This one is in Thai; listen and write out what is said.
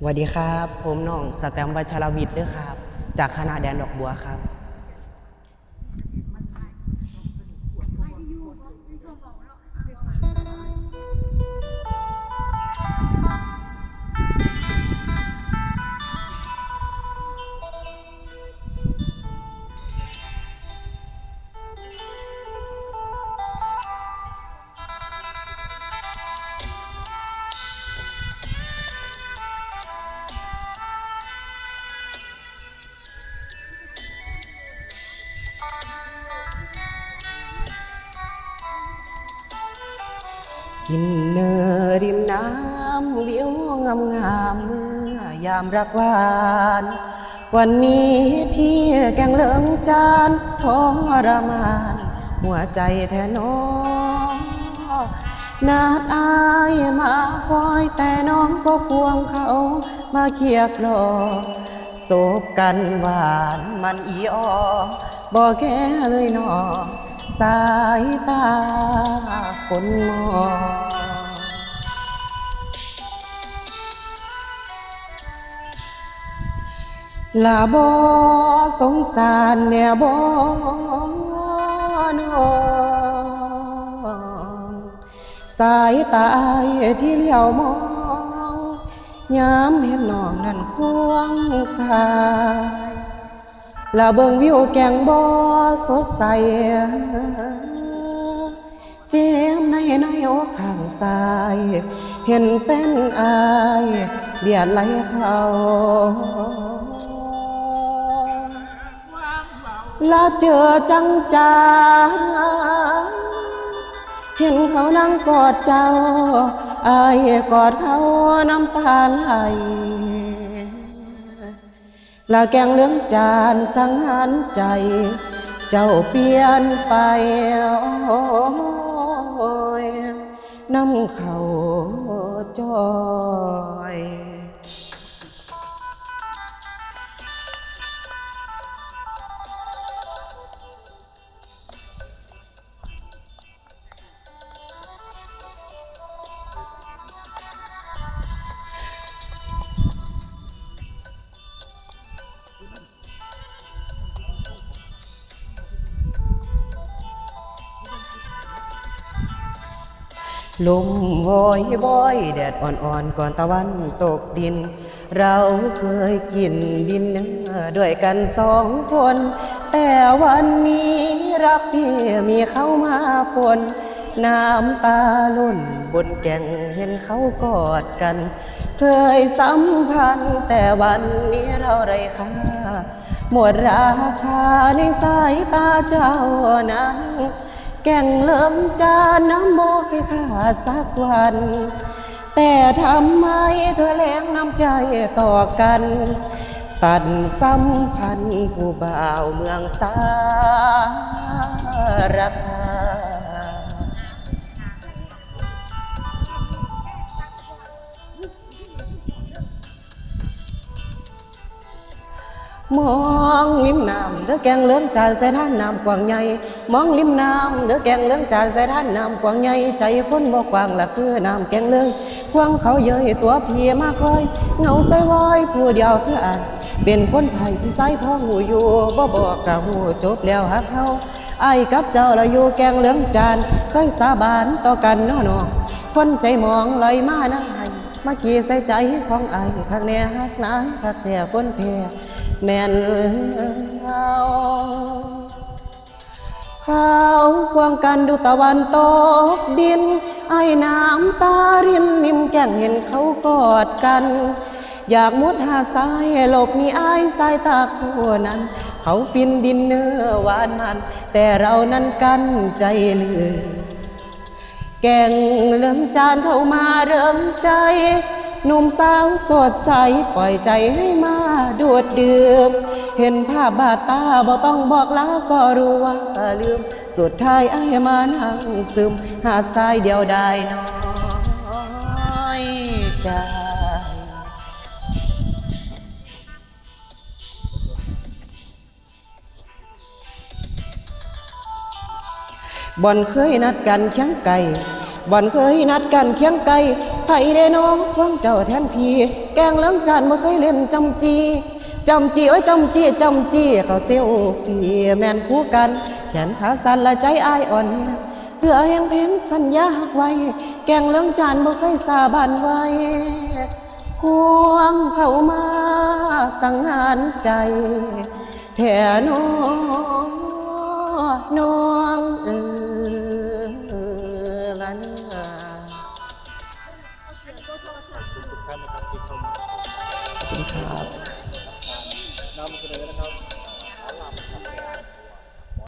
สวัสดีครับ ผมน้องสแตมป์วัชรวิทย์ด้วยครับ จากคณะแดนดอกบัวครับ กินเนอริมน้ำวิวงามงามเมื่อยามรักหวาน วันนี้ที่แกงเหลืองจานทรมาน หัวใจแท้น้องนาดอายมาคอยแต่น้องก็ควงเขามาเคียกรอโศบกันหวานมันอีออบอกแค่เลยหนอ สายตาคนมองลาบอสงสารแน่บอนองสายตาที่เลี้ยวมองยามเห็นน้องนั่นควงสาย ละเบิงวิวแกงบอสดใส เจมในในอกข้างซ้าย เห็นแฟนอายเบียดไหลเขาละเจอจังจางเห็นเขานั่งกอดเจ้า อายกอดเขาน้ำตาไหล ลาแกงเลืองจานสังหารใจ เจ้าเปลี่ยนไปน้ำเขาจอย ลมวอยบอยแดดอ่อนๆก่อนตะวันตกดิน เราเคยกินดินเนอร์ด้วยกันสองคน แต่วันนี้รักพี่มีเขามาปนน้ำตาล่นบนแก่งเห็นเขากอดกัน เคยสัมพันธ์แต่วันนี้เราไรค่าหมดราคาในสายตาเจ้านั้น แก่งเริ่มจานน้ำโมเคยขาดสักวัน แต่ทำไมเธอแรงน้ำใจต่อกัน ตัดสัมพันธ์ผู้บ่าวเมืองสารคา มองริมน้ำเด้อแกงเลืองจานใส่ท่านน้ำกว้างใหญ่มองริมน้ำเด้อแกงเลืองจานใส่ท่านน้ำกว้างใหญ่ใจคนบ่กว้างละคือน้ำแกงเลืองควงเขาเยยตัวเพี่มาคอยเงาใส่วอยผู้เดียวคืออายเป็นคนไผ่พี่ไซพ่อหูอยู่บ่บอกกะหูจบแล้วฮักเฮาไอ้กับเจ้าละอยู่แกงเลืองจานเคยสาบานต่อกันน้อน้องคนใจมองลอยมานั่งให้มาขี่ใส่ใจของไอ้ข้างแน่ฮักนายคักแต่คนแพ้ แม่นเอาเขาควงกันดูตะวันตกดิน ไอ้น้ำตารินนิ่มแก้งเห็นเขากอดกัน อยากมุดหาสายหลบมีไอ้ายสายตาคู่นั้น เขาฟินดินเนอร์หวานมัน แต่เรานั้นกันใจเหลือแก่งเริ่มจานเข้ามาเริ่มใจ หนุ่มสาวสดใสปล่อยใจให้มา ดูดดื่มเห็นภาพบาดตาบ่ต้องบอกลาก็รู้ว่าลืม สุดท้ายไอ้มานั่งซึม หาสายเดียวได้น้อยใจบ่อนเคยนัดกันเคียงไก่ บ่อนเคยนัดกันเคียงไก่ไผได้น้องควงเจ้าแทนพีแกงเลื้งจานบ่เคยเล่นจำจีจำจีเอ้ยจำจีจำจีเขาเซลฟี่แมนคู่กัน แขนขาสั่นและใจอายอ่อนเพื่อแห่งเพลงสัญญาหักไว้ แกงเลื้งจานบ่เคยสาบานไว้ควงเข้ามาสังหารใจแท่น้องน้องเออ นนะครับที่เข้ามา ขอบคุณครับ